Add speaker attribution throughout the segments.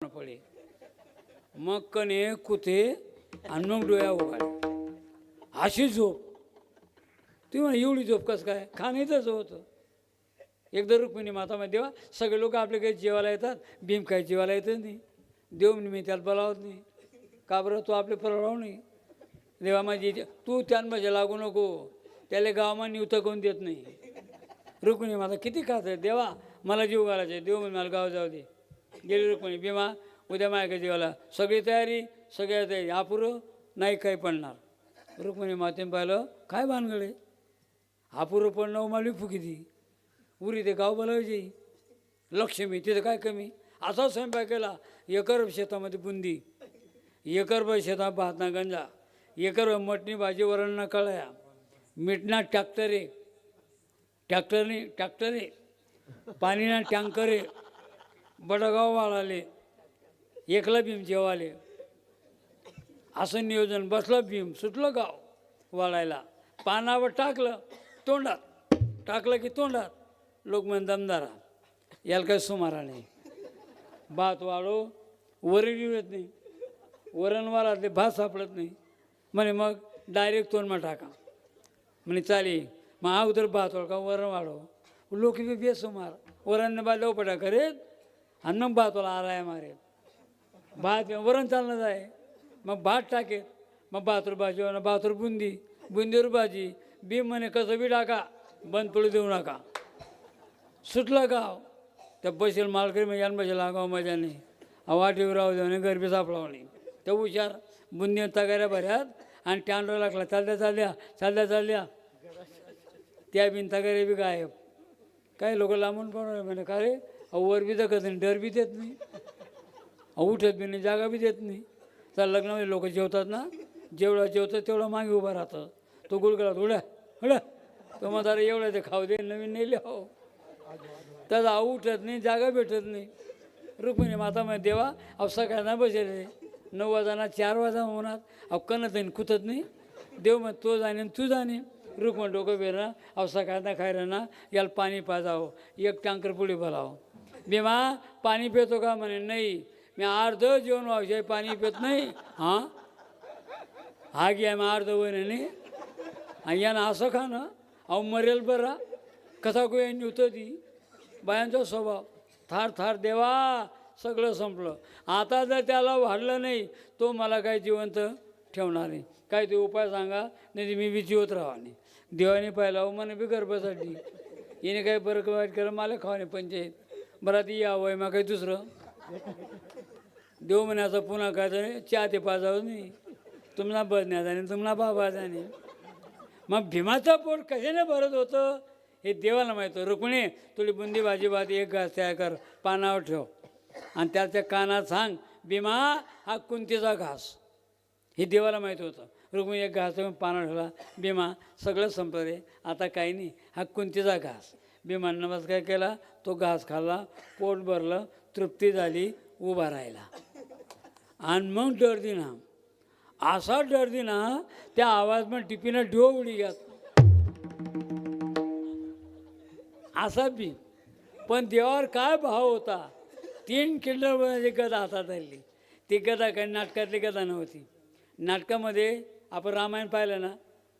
Speaker 1: पडे मग कणे कुथे आणि मग डोळ्या उघाडे अशी झोप. ती म्हणा एवढी झोप कसं काय? खाणीतच होतं. एकदा रुक्मिणी माता माहिती देवा सगळे लोक आपले काही जेवायला येतात. भीम काही जेवायला येतच नाही. देव मी त्याला बोलावत नाही. का बरं? तू आपले परवाव नाही देवा माझी तू त्यान माझ्या लागू नको. त्याला गावामा निवतं कोण देत नाही. रुक्मिणी माता किती खात आहे देवा मला जीव घालायचा देव म्हणे मला गाव जाऊ दे. गेलेलो कोणी भीमा उद्या माझ्या देवाला सगळी तयारी सगळ्या तयारी अपुरं नाही काही पडणार. रुक्मिणी मातेने पाहिलं काय भानगडे अपुरं पडणं उमाली फुकी ती. उरी ते गाव बोलायची लक्ष्मी तिथं काय कमी? असा स्वयंपाक केला एकर शेतामध्ये बुंदी एकरभर शेतात भात ना गंजा एकर मटणी भाजी वरण कळया कळया. मीठना ट्रॅक्टरे. ट्रॅक्टरने ट्रॅक्टरे. पाणीना टँकरे. बडगाव वाळाले एकला भीम जेवाले. असं नियोजन बसलं भीम सुटलं गाव वाळायला पानावर टाकलं तोंडात. टाकलं की तोंडात. लोक म्हण दमदारा याला काही सुमारा नाही. भात वाळो वरण येत नाही. वरण वाळातले भात सापडत नाही. म्हणे मग डायरेक्ट तोंडमा टाका. म्हणे चाले मग अगोदर भात भात वाळका वरण वाढव लोक बी बेसुमार. वरण बा लवपटा करेत आणि मग भात आला आहे मारे. भात वरण चालणं जाय मग भात टाकेत मग भातूर भाजी आणि भातूर बुंदी बुंदीवर भाजी. बी म्हणे कसं बी टाका बंद पडू देऊ नका. सुटलं गाव. त्या बसेल मालकरी म्हणजे यान बसेल गाव मजा नाही वाटीवर राहू देऊ गरबी सापडावं नाही त्या हुशार बुंदी तगाऱ्या भऱ्यात आणि टँडर लागला. चालल्या चालल्या चालल्या चालल्या. त्या बिन तगाऱ्या बी गायब. काही लोक लांबून पण म्हणे का रे? वर बी दखत नाही डर बी देत नाही. अहो उठत बी नाही जागा बी देत नाही. तर लग्नामध्ये लोक जेवतात ना जेवढा जेवतात तेवढा मागे उभा राहतं. तो गुळगळात उड्या उड्या. तो म्हातारा एवढ्या ते खाऊ दे नवीन नेले हो. त्याचा आऊ उठत नाही जागा भेटत नाही. रुक्मिणी माता म्हणे देवा अहो सकाळना बसेल रे. नऊ वाजाना चार वाजा होणार. अहो कणत नाही कुतत नाही. देव मग तो जाणे आणि तू जाणे. रुक्मण डोकं बेरणं अहो सकाळ ना खायला ना याला पाणी पाजावं. एक टँकर पुढे भरावं मी मा पाणी पितो का म्हणे नाही. मी अर्ध जेवण व्हायचे पाणी पित नाही. हां? हा घ्या मग अर्ध वन नाही आणि यानं असं खा ना अहो मरेल बरा. कसा कोयांनी होतं ती बायांचा स्वभाव. थार थार देवा सगळं संपलं. आता जर त्याला वाढलं नाही तो मला काय जिवंत ठेवणार नाही. काय ते उपाय सांगा नाही मी विजिवत राहा नाही. देवाने पाहिला अहो म्हणे बी गर्भासाठी हिने काही बरं वाईट केलं? मला खावा नाही पंचायत. बरं ती यावं मग काही दुसरं. देव म्हणे असं पुन्हा काय तर चहा ते पाजावं नाही. तुम्हाला बसण्यात आणि तुम्हाला बाबा जाणे मग भीमाचं पोट कशाने भरत होतं? हे देवाला माहीत होतं. रुक्मिणी तुझी बुंदी भाजी भात एक घास तयार कर पानावर ठेव. आणि त्याच्या कानात सांग भीमा हा कुंतीचा घास. हे देवाला माहीत होतं. रुक्मिणी एक घास पानावर ठेवला. भीमा सगळं संपलं रे. आता काही नाही. हा कुंतीचा घास. भीमान नमस्कार केला? तो घास खाल्ला पोट भरलं तृप्ती झाली उभा राहिला. आणि मग डर दिना असा डर दिना त्या आवाज पण टिपीनं ढो उडी घ्यात असा बी. पण देवावर काय भाव होता? तीन किल्लरची गदा हातात धरली. ती गदा काय नाटकातली गदा नव्हती. नाटकामध्ये आपण रामायण पाहिलं ना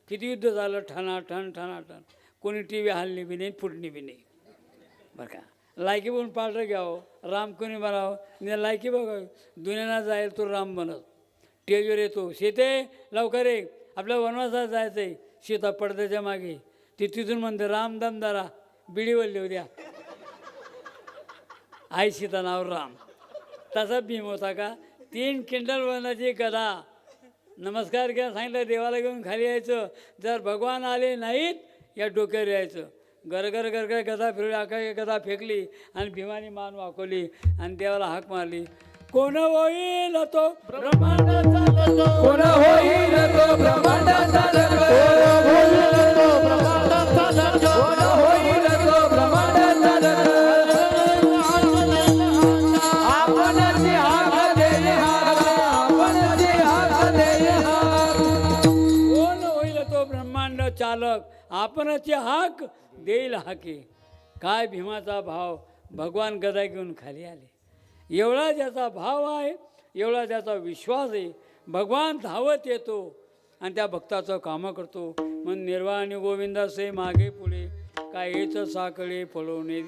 Speaker 1: किती युद्ध झालं? ठणा ठण ठणा ठण. कोणी टी व्ही हलली बी नाही फुटणी बी नाही. बरं का? लायकी बघून पालटं घ्यावं राम कोणी बनावं नाही लायकी बघावी दुनियाला जाईल तो राम बनत टेजवर येतो सीते लवकर ये. आपल्या वनवासात जायचं आहे सीता पडद्याच्या मागे. ती तिथून म्हणते राम दमदारा बिडी वल्ली उद्या. आई सीता नाव राम. तसा भीम होता का? तीन किंडल वनाची गदा नमस्कार घ्या सांगितलं देवाला घेऊन खाली यायचं. जर भगवान आले नाहीत या डोक्यावर यायचं. गरगर गरगर गदा फिरली आका गदा फेकली आणि भीमाने मान वाकवली आणि देवाला हाक मारली. कोण होईल तो ब्रह्मांड
Speaker 2: कोण होईल तो ब्रह्मांडाचा रंग? कोण होईल तो ब्रह्मांडाचा आपणच हाक
Speaker 1: देईल हाके. काय भीमाचा भाव भगवान गदा घेऊन खाली आले. एवढा ज्याचा भाव आहे एवढा त्याचा विश्वास आहे भगवान धावत येतो आणि त्या भक्ताचं कामं करतो. मग निर्वाणी गोविंदासे मागे पुढे काय येचं साकडे फळवणे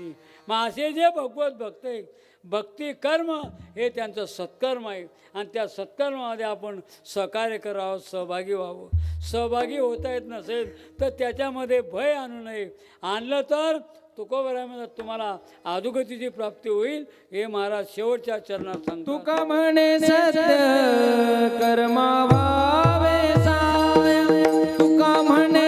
Speaker 1: मग असे जे भगवत भक्त आहे भक्ती कर्म हे त्यांचं सत्कर्म आहे. आणि त्या सत्कर्मामध्ये आपण सहकार्य करावं सहभागी व्हावं. सहभागी होता येत नसेल तर त्याच्यामध्ये भय आणू नये. आणलं तर तुकोबरामध्ये तुम्हाला अधोगतीची प्राप्ती होईल हे महाराज शेवटच्या चरणात सांगतो
Speaker 2: तुका म्हणे कर्मा भावे तुका म्हणे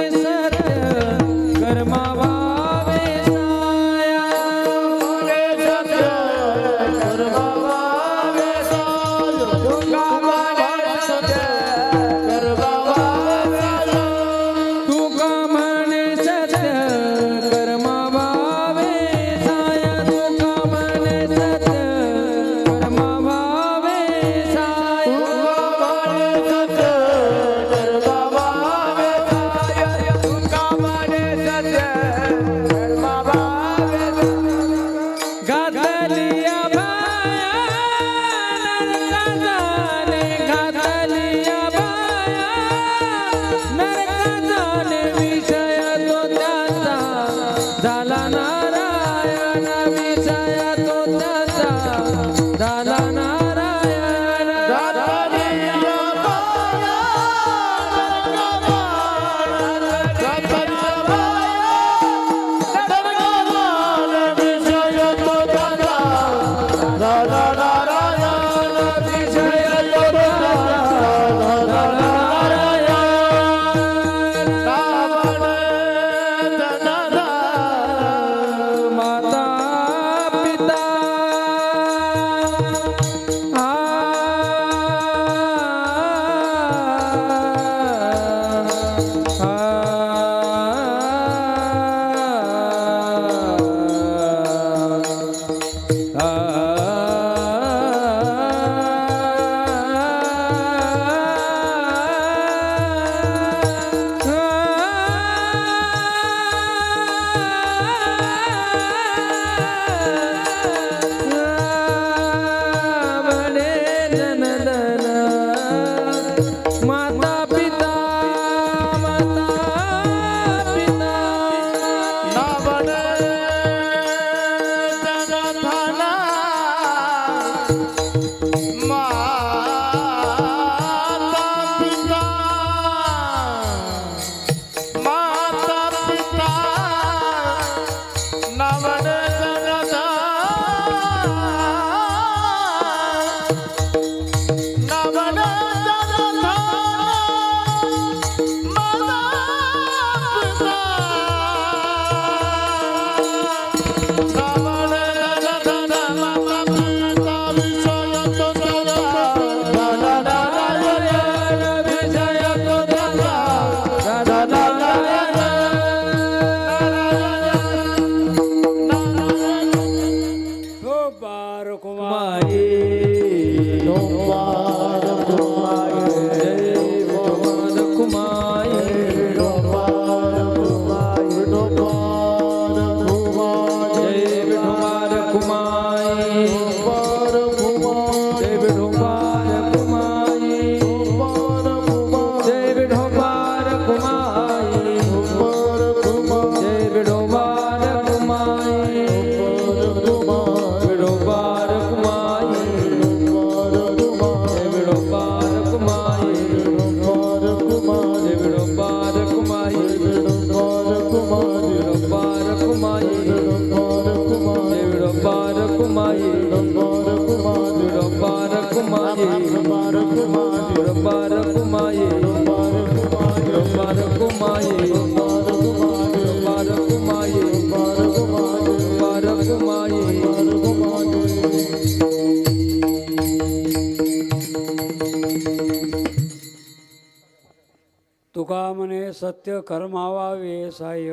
Speaker 2: तुका म्हणे सत्य
Speaker 1: कर्मावा वेसाय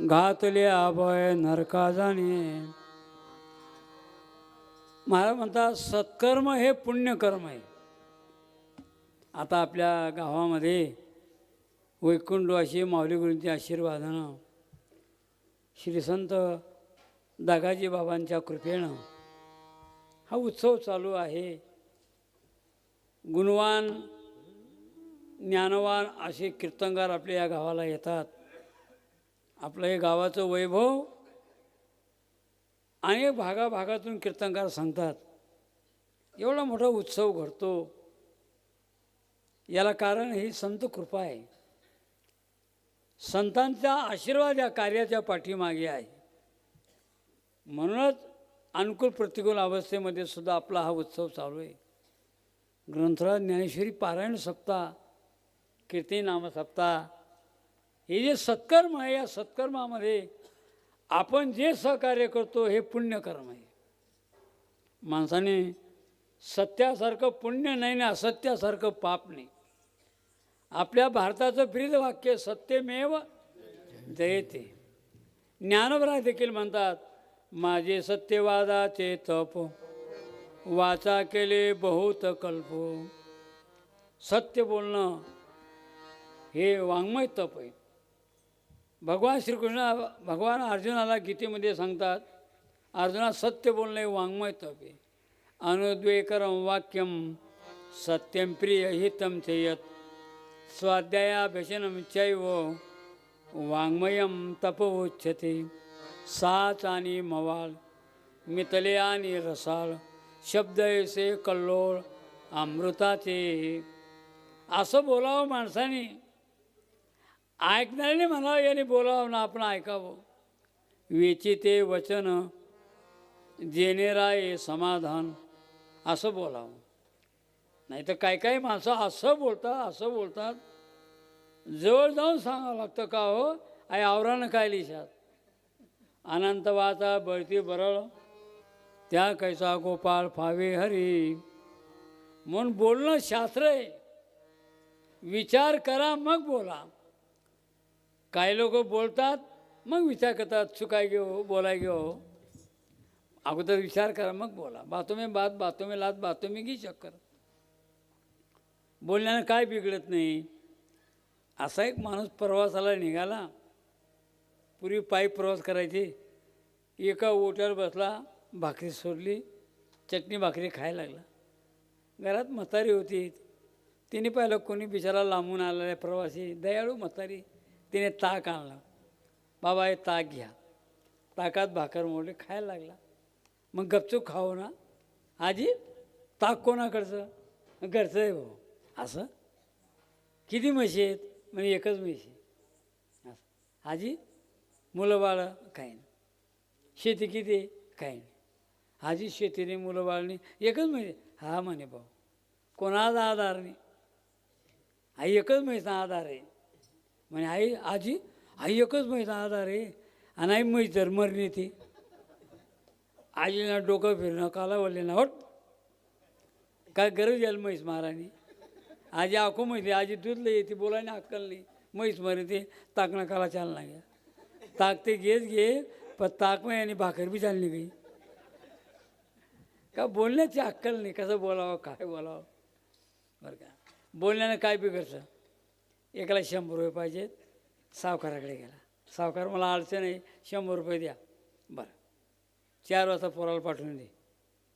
Speaker 1: घातले अभय नरका जाणे महाराज म्हणतात सत्कर्म हे पुण्यकर्म आहे. आता आपल्या गावामध्ये वैकुंठवाशी माऊली गुरूंच्या आशीर्वादानं श्री संत दागाजी बाबांच्या कृपेनं हा उत्सव चालू आहे. गुणवान ज्ञानवान असे कीर्तनगार आपल्या या गावाला येतात. आपलं हे गावाचं वैभव अनेक भागाभागातून कीर्तनकार सांगतात. एवढा मोठा उत्सव घडतो. याला कारण ही संत कृपा आहे. संतांचा आशीर्वाद या कार्याच्या पाठीमागे आहे. म्हणूनच अनुकूल प्रतिकूल अवस्थेमध्ये सुद्धा आपला हा उत्सव चालू आहे. ग्रंथराज ज्ञानेश्वरी पारायण सप्ताह कीर्ती नाम सप्ताह हे जे सत्कर्म आहे या सत्कर्मामध्ये आपण जे सहकार्य करतो हे पुण्यकर्म आहे. माणसाने सत्यासारखं पुण्य नाही ना असत्यासारखं पाप नाही. आपल्या भारताचं ब्रीद वाक्य सत्यमेव जयते. ज्ञानवराय देखील म्हणतात माझे सत्यवादाचे तप वाचा केले बहुत कल्प. सत्य बोलणं हे वाङ्मय तप आहे. भगवान श्रीकृष्ण भगवान अर्जुनाला गीतेमध्ये सांगतात अर्जुना सत्य बोलणं हे वाङ्मय तप आहे. अनुद्वेकरम वाक्यम सत्यम प्रिय हितम चेयत स्वाध्यायाभ्यसनम चैव वाङ्मयम तप उच्यते साच आणि मवाळ मितले आणि रसाळ शब्द ऐसे कल्लोळ अमृताचे। असं बोलावं माणसाने। ऐकणाऱ्याने म्हणावं याने बोलावं ना आपण ऐकावं। वेचिते वचन जेनेराये समाधान असं बोलावं। नाही तर काय काही माणसं असं बोलतात असं बोलतात. जवळ जाऊन सांगावं लागतं का हो? आई आवरानं काय लिशात अनंत वाचा बळती बरळ. त्या कैसा गोपाळ फावे हरी. म्हणून बोलणं शास्त्र आहे. विचार करा मग बोला. काही लोक बोलतात मग विचार करतात चुकाय घेऊ बोलाय घेऊ. अगोदर विचार करा मग बोला. बातमी बात बातमी लात बातों घी चक्कर. बोलण्यानं काय बिघडत नाही. असा एक माणूस प्रवासाला निघाला. पूर्वी पायी प्रवास करायची. एका ओट्यावर बसला भाकरी सोडली चटणी भाकरी खायला लागला. घरात म्हातारी होती. तिने पाहिलं कोणी बिचारा लांबून आलेला प्रवासी. दयाळू म्हातारी. तिने ताक आणला. बाबा हे ताक घ्या. ताकात भाकर मोडली खायला लागला. मग गपचूप खाऊ ना. आजी ताक कोणाकडचं? घरचं आहे भाऊ. असं? किती म्हशी आहेत? म्हणजे एकच म्हशी. असं. आजी मुलं बाळं काही नाही. शेती किती काही नाही. आजी शेतीने मुलं बाळनी एकच म्हशी. हा म्हणे भाऊ. कोणाचा आधार नाही? आई एकच म्हैसा आधार आहे. म्हणे आई आजी आई एकच म्हैसा आधार आहे. आणि आई म्हैस जर मरली ती आजीला डोकं फिरणं काला वळले ना होट काय गरज यायला म्हैस महाराणी आजी आखो म्हैस आजी दूध लई येते बोलायला अक्कल नाही. म्हैस मरते ताकणं काला चालना घ्या ताक ते घे पण ताक आणि भाकर बी चालली गई का बोलण्याची अक्कल नाही कसं बोलावं काय बोलावं? बरं का. बोलण्यानं काय बिघडतं? एकाला शंभर रुपये पाहिजेत सावकाराकडे गेला. सावकार मला अडचण आहे शंभर रुपये द्या. बरं. चार वाजता पोराला पाठवून दे.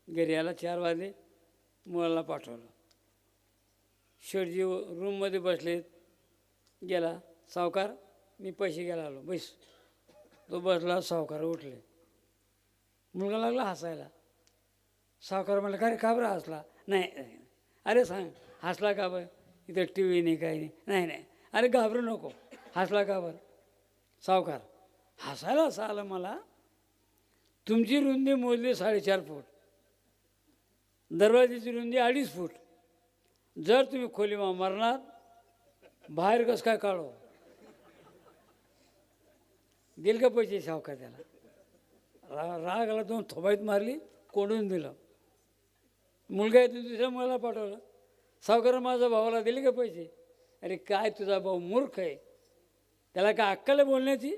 Speaker 1: घरी आला चार वाजले मुलाला पाठवलं. शेठजी रूममध्ये बसलेत गेला. सावकार मी पैसे घ्यायला आलो. बैस. तो बसला सावकार उठले. मुलगा लागला हसायला. सावकार म्हटलं का रे का बरं हसला? नाही अरे सांग हसला का बरं? इथं टी व्ही नाही काही नाही. नाही नाही. अरे घाबरू नको. हसला का बरं? सावकार हसायला असं आलं मला. तुमची रुंदी मोजली साडेचार फूट. दरवाजाची रुंदी अडीच फूट. जर तुम्ही खोलीमा मरणार बाहेर कसं काय काढो दिल का पैसे सावकार त्याला? रा राग आला दोन थोबाईत मारली कोंडून दिलं. मुलगा आहे दुसऱ्या मुलाला पाठवलं. सावकार माझ्या भावाला दिले का पैसे? अरे काय तुझा भाऊ मूर्ख आहे. त्याला काय अक्कल आहे बोलण्याची?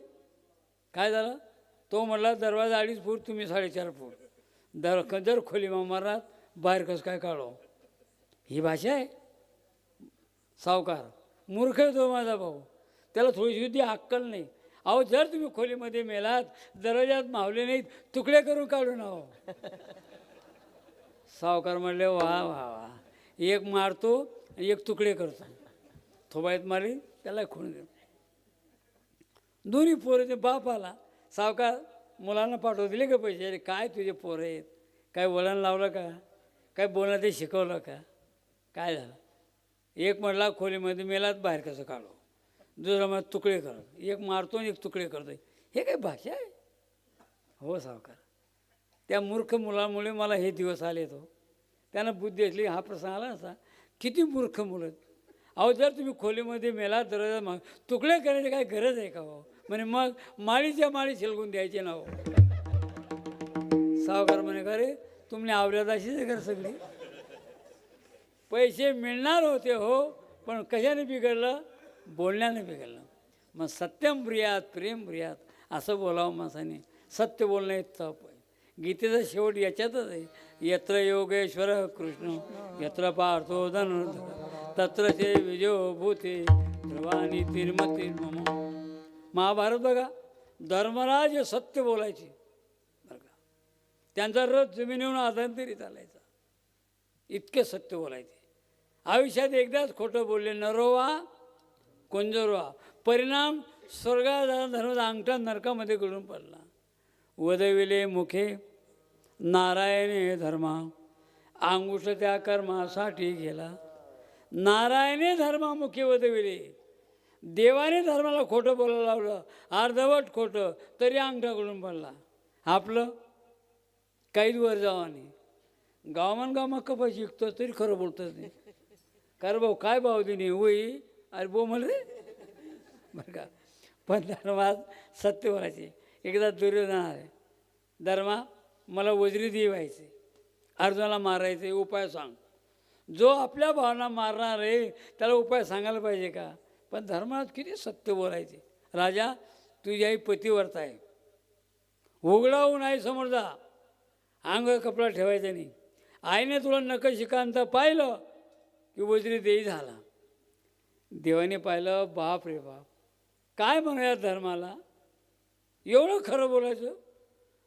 Speaker 1: काय झालं? तो म्हटला दरवाजा अडीच फूट तुम्ही साडेचार फूट. दर जर खोली मरणार बाहेर कसं काय काढो ही भाषा आहे. सावकार. मूर्ख आहे तो माझा भाऊ. त्याला थोडीशी सुद्धी अक्कल नाही. अहो जर तुम्ही खोलीमध्ये मेलात दरवाजात मावले नाहीत तुकडे करून काढून अहो सावकार म्हणले वा वा वा. एक मारतो एक तुकडे करतो. थोबायत मारी त्याला खून देतो दोन्ही पोरं ते बाप आला. सावकार मुलांना पाठवून दिले का पैसे? अरे काय तुझे पोरं आहेत? काय वळण लावलं का? काय बोलणं ते शिकवलं का? काय झालं? एक म्हटला खोलीमध्ये मेलात बाहेर कसं काढू? दुसरा मग तुकडे करत एक मारतो आणि एक तुकडे करतो हे काय भाषा आहे? हो सावकार. त्या मूर्ख मुलामुळे मला हे दिवस आले तो. त्यांना बुद्धी असली हा प्रसंग आला असा. किती मूर्ख मुलं आहेत. अहो जर तुम्ही खोलीमध्ये मेला तर मग तुकडे करायची काय गरज आहे का हो? म्हणे मग माळीच्या माळी शिलगून द्यायचे ना हो. सावकार म्हणे का रे? तुम्ही आवल्यात अशीच आहे सगळी? पैसे मिळणार होते हो पण कशाने बिघडलं? बोलण्याने बिघडलं. मग सत्यम प्रियात प्रेम प्रियात असं बोलावं माणसाने. सत्य बोलणं हे तप आहे. गीतेचा शेवट याच्यातच आहे. यत्र योगेश्वर कृष्ण यत्र पार्थो धन तत्र ते विजयो भूते ध्रुवानी तिरमती मम. महाभारत बघा धर्मराज सत्य बोलायचे. बरं का? त्यांचा रथ जमिनीवरून आधांतरी चालायचा इतके सत्य बोलायचे. आयुष्यात एकदाच खोटं बोलले नरोवा कोंजरोवा. परिणाम स्वर्गाचा धर्म अंगठा नरकामध्ये गळून पडला. वदविले मुखे नारायणे धर्मा अंगुष्ठ त्या कर्मासाठी गेला. नारायणे धर्मामुखे वदविले. देवाने धर्माला खोटं बोलायला लावलं अर्धवट खोटं तरी अंगठा गळून पडला. आपलं काहीच वर जावा नाही. गावामान गाव मग कपा शिकतो तरी खरं बोलतच नाही. अरे भाऊ काय भाव दिने होई अरे बो म्हण रे. बरं का? पण धर्मात सत्य बोलायचे एकदा दुर्योधन आहे धर्मा मला वजरी दे व्हायचे अर्जुनाला मारायचे उपाय सांग. जो आपल्या भावना मारणार आहे त्याला उपाय सांगायला पाहिजे का? पण धर्मात किती सत्य बोलायचे. राजा तुझ्याही आई आहे. उघडावून आई समोर जा. अंग कपडा ठेवायचा नाही. आईने तुला नक शिकांत पाहिलं की वजरी देई झाला. देवाने पाहिलं बाप रे बाप. काय म्हणूया धर्माला? एवढं खरं बोलायचं?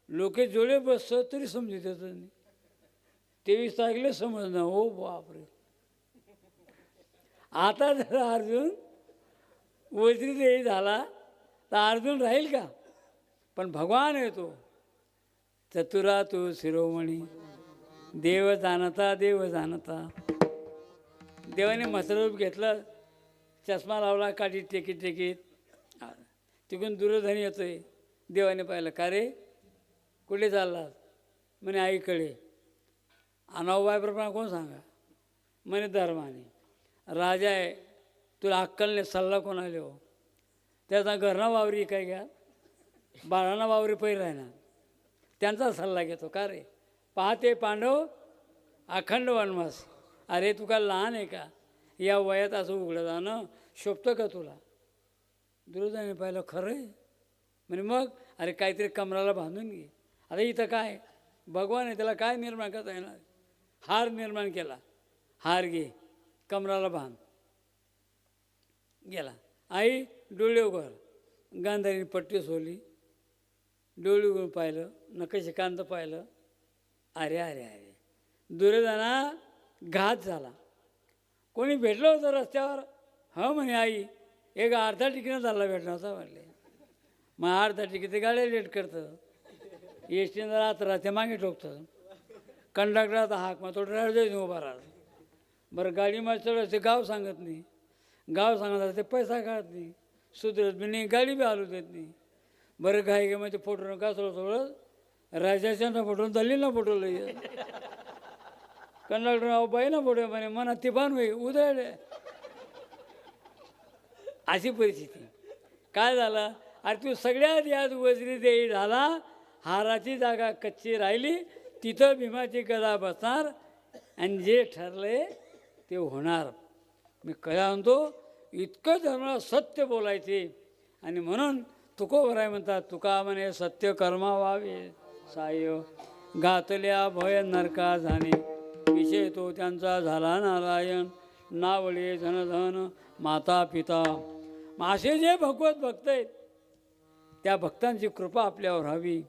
Speaker 1: लोके जोडे बसतं तरी समजत येत नाही. तेवीस तारखेला समजणं हो बाप रे. आता जर अर्जुन वज्री देई झाला तर अर्जुन राहील का? पण भगवान येतो. चतुरा तो शिरोमणी देव जाणता देव जाणता देवाने मसरूप घेतलं चष्मा लावला काठी टेकीत टेकीत. आ, तिकडून दूरध्वनी येतोय देवाने पाहिलं का रे? कुठे चाललास? म्हणे आईकडे. अनावबाईप्रमाणे कोण सांगा? म्हणे धर्माने. राजा आहे तुला अक्कलने सल्ला कोण आले हो? त्याचा घरना वावरी काय घ्या? बाळांना वावरी पहिला आहे ना त्यांचा सल्ला घेतो का रे? पाहते पांडव अखंड वनवास. अरे तू लहान आहे का? या वयात असं उघडं जाणं शोभतं का तुला? दुर्योधनाने पाहिलं खरं आहे. म्हणजे मग? अरे काहीतरी कमराला बांधून घे. आता इथं काय? भगवान आहे त्याला काय निर्माण करता येणार? हार निर्माण केला. हार घे. कमराला बांध. गेला. आई डोळे उघड. गांधारीने पट्टी सोली डोळे उघडून पाहिलं. नकशकांत पाहिलं. अरे अरे अरे. दुर्योधना घात झाला. कोणी भेटलं होतं रस्त्यावर? हं म्हणे आई एक अर्धा तिकीनं चालला भेटला होता म्हटले मग अर्धा तिकीट ते गाड्या लेट करतं. एस टीनं राहत राहते मागे ठोकतं. कंडक्टरचा हाक मग तो ड्रायव्हर जाईल उभा राहतो. बरं गाडी मला चढवायचं गाव सांगत नाही. गाव सांगत ते पैसा काढत नाही. सुधरत बी नाही गाडी बी हलू देत नाही. बरं घाई घे ते फोटो का थोडं थोडं राजाच्या फोटो दल्लीला फोटो लई. कंडक्टर अहो बाई ना फोटो म्हणे मनात ते बांध होई उदळ अशी परिस्थिती काय झालं अरे तू सगळ्यात यात वजरी देई झाला हाराची जागा कच्ची राहिली तिथं भीमाची गदा बसणार आणि जे ठरले ते होणार मी कळा म्हणतो इतकं धर्माला सत्य बोलायचे आणि म्हणून तुकोबराय म्हणतात तुका म्हणे सत्य कर्मा व्हावे साय गातल्या भय नरका जाणे विषय तो त्यांचा झाला नारायण. नावळे धनधन माता पिता. मासे असे जे भगवत भक्त आहेत त्या भक्तांची कृपा आपल्यावर हवी.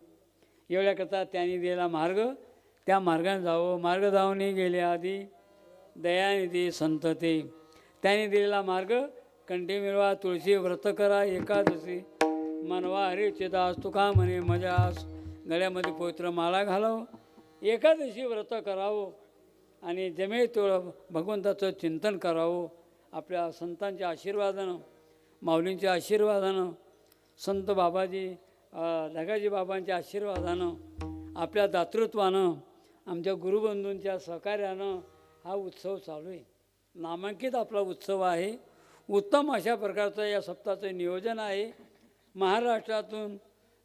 Speaker 1: एवढ्याकरता त्यांनी दिलेला मार्ग त्या मार्गाने जावं. मार्ग धावणे गेले आधी दयानिधी संत ते. त्याने दिलेला मार्ग कंठी मिळवा तुळशी व्रत करा एकादशी. मनवा हरे चिदास तुका म्हणे मजास. गळ्यामध्ये पवित्र माळा घालावं. एकादशी व्रत करावं. आणि जमे तेवढं भगवंताचं चिंतन करावं. आपल्या संतांच्या आशीर्वादानं माऊलींच्या आशीर्वादानं संत बाबाजी अ, धगाजी बाबांच्या आशीर्वादानं आपल्या दातृत्वानं आमच्या गुरुबंधूंच्या सहकार्यानं हा उत्सव चालू आहे. नामांकित आपला उत्सव आहे. उत्तम अशा प्रकारचं या सप्ताहाचं नियोजन आहे. महाराष्ट्रातून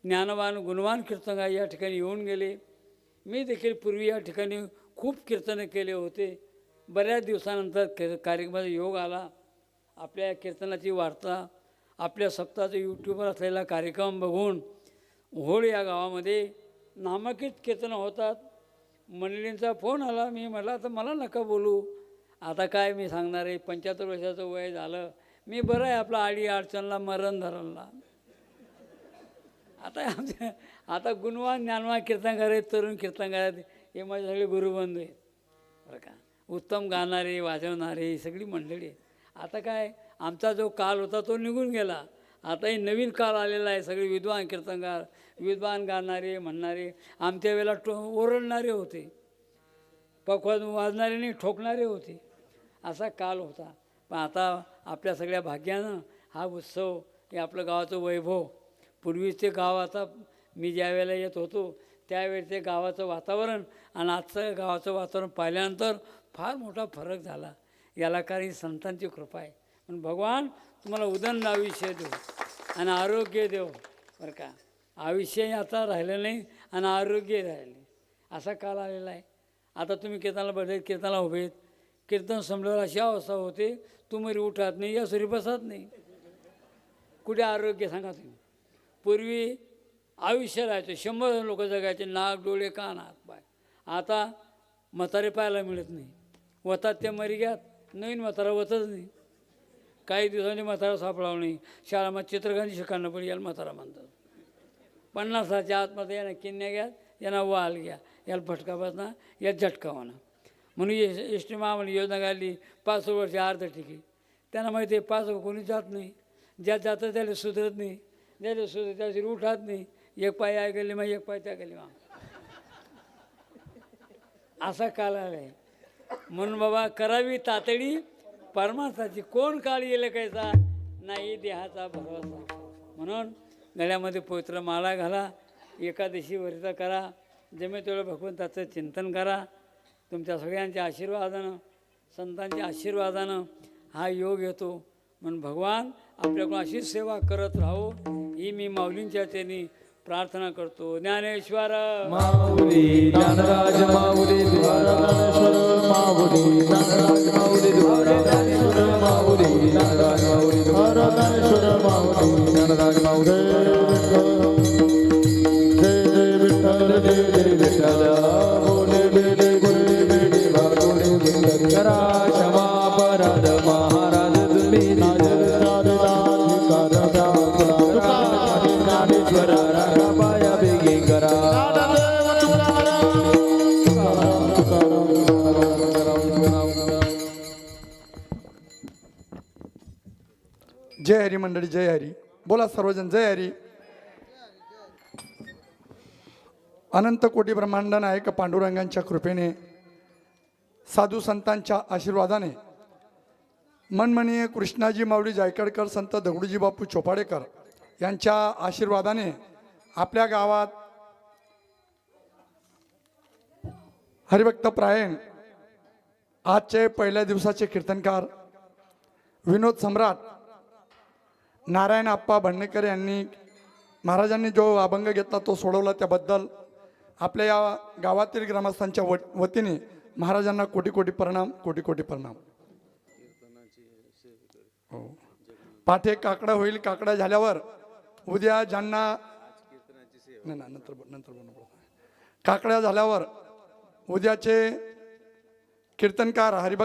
Speaker 1: ज्ञानवान गुणवान कीर्तनगार या ठिकाणी येऊन गेले. मी देखील पूर्वी या ठिकाणी खूप कीर्तनं केले होते. बऱ्याच दिवसानंतर क कार्यक्रमाचा योग आला. आपल्या कीर्तनाची वार्ता आपल्या सप्ताहाचा यूट्यूबवर असलेला कार्यक्रम बघून होळ या गावामध्ये नामांकित कीर्तनं होतात. मंडळींचा फोन आला मी म्हटलं तर मला नका बोलू. आता काय मी सांगणार आहे? पंच्याहत्तर वर्षाचं वय झालं. मी बरं आहे आपला आडी अडचणला मरण धरणला आता आमच्या आता गुणवान ज्ञानवान कीर्तनकार आहेत तरुण कीर्तनकार आहेत. हे माझे सगळे गुरुबंधू आहेत. बरं का? उत्तम गाणारे वाजवणारे ही सगळी मंडळी आहेत. आता काय? आमचा जो काल होता तो निघून गेला. आता हे नवीन काल आलेला आहे सगळे विद्वान कीर्तनकार विद्वान गाणारे म्हणणारे. आमच्या वेळेला टो ओरडणारे होते. पखवाज वाजणारे नाही ठोकणारे होते. असा काल होता. पण आता आपल्या सगळ्या भाग्यानं हा उत्सव हे आपलं गावाचं वैभव. पूर्वीचे गाव आता मी ज्या वेळेला येत होतो त्यावेळेचे गावाचं वातावरण आणि आजचं गावाचं वातावरण पाहिल्यानंतर फार मोठा फरक झाला. याला कारण ही संतांची कृपा आहे. पण भगवान तुम्हाला उदंड आयुष्य देऊ आणि आरोग्य देऊ बरं का. आयुष्यही आता राहिलं नाही आणि आरोग्य राहिले असा काल आलेला आहे. आता तुम्ही कीर्तनाला बघत कीर्तनाला उभेत कीर्तन संपल्यावर अशी अवस्था होते तुम्ही उठत नाही या सुरी बसत नाही. कुठे आरोग्य सांगा तुम्ही. पूर्वी आयुष्य राहायचं. शंभर लोक जगायचे. नाक डोळे कान हात पाय. आता म्हातारे पाहायला मिळत नाही. वतात ते मरी घ्यात. नवीन म्हातारा वतच नाही. काही दिवसांनी म्हातारा सापडावं नाही. शाळामध्ये चित्रकांनी शिकायला पण याला म्हातारा म्हणतात. पन्नासाच्या आतमध्ये यांना किन्या घ्या यांना वाल घ्या. याला फटका बसना यात झटका म्हणा म्हणून एस एस टी महामंडळ योजना घालली पाच वर्ष अर्ध ठिकी त्यांना माहिती आहे पाच कोणी जात नाही. ज्या जातं त्याला सुधरत नाही. ज्याला सुधरत त्याची उठात नाही. एक पाय या गेली मग एक पाय त्या गेली मग असा काल आला आहे. म्हणून बाबा करावी तातडी परमार्थाची. कोण काळ येईल कायचा नाही देहाचा भरवसा. म्हणून गळ्यामध्ये पवित्र माळा घाला. एकादशी वरिता करा. जमे तेवढं भगवंताचं चिंतन करा. तुमच्या सगळ्यांच्या आशीर्वादानं संतांच्या आशीर्वादानं हा योग येतो. म्हणून भगवान आपल्याकडून अशीच सेवा करत राहो. ही मी माऊलींच्या त्यांनी प्रार्थना करतो. ज्ञानेश्वर!
Speaker 2: माऊली ज्ञानराज जय
Speaker 3: हरी मंडळी जय हरी. बोला सर्वजण जय हरी. अनंत कोटी ब्रह्मांड नायक पांडुरंगांच्या कृपेने साधू संतांच्या आशीर्वादाने मनमनीय कृष्णाजी मावळी जायकडकर संत दगडूजी बापू चोपाडेकर यांच्या आशीर्वादाने आपल्या गावात हरिभक्त प्रायण आजचे पहिल्या दिवसाचे कीर्तनकार विनोद सम्राट नारायण आप्पा भंडेकर यांनी महाराजांनी जो अभंग घेतला तो सोडवला त्याबद्दल आपल्या या गावातील ग्रामस्थांच्या व वतीने महाराजांना कोटी कोटी परिणाम कोटी कोटी परिणाम. हो. पाठे काकडा होईल काकडा झाल्यावर उद्या ज्यांना नाही नंतर नंतर काकड्या झाल्यावर उद्याचे कीर्तनकार हरिभ